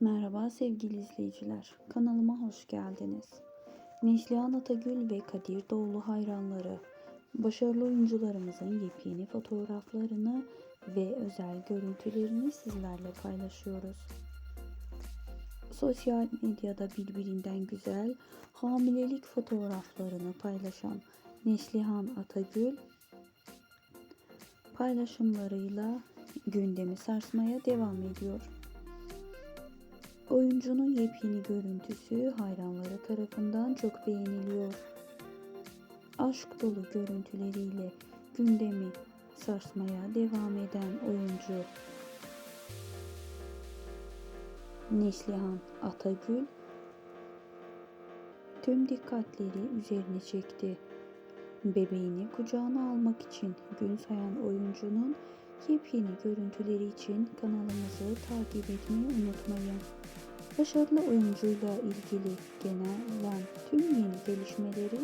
Merhaba sevgili izleyiciler. Kanalıma hoş geldiniz. Neslihan Atagül ve Kadir Doğulu hayranları başarılı oyuncularımızın yepyeni fotoğraflarını ve özel görüntülerini sizlerle paylaşıyoruz. Sosyal medyada birbirinden güzel hamilelik fotoğraflarını paylaşan Neslihan Atagül paylaşımlarıyla gündemi sarsmaya devam ediyor. Oyuncunun yepyeni görüntüsü hayranları tarafından çok beğeniliyor. Aşk dolu görüntüleriyle gündemi sarsmaya devam eden oyuncu Neslihan Atagül tüm dikkatleri üzerine çekti. Bebeğini kucağına almak için gün sayan oyuncunun yepyeni görüntüleri için kanalımızı takip etmeyi unutmayın. Başarılı oyuncuyla ilgili genel tüm yeni gelişmeleri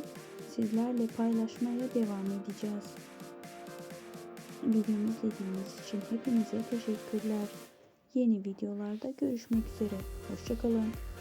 sizlerle paylaşmaya devam edeceğiz. Videomu izlediğiniz için hepinize teşekkürler. Yeni videolarda görüşmek üzere. Hoşçakalın.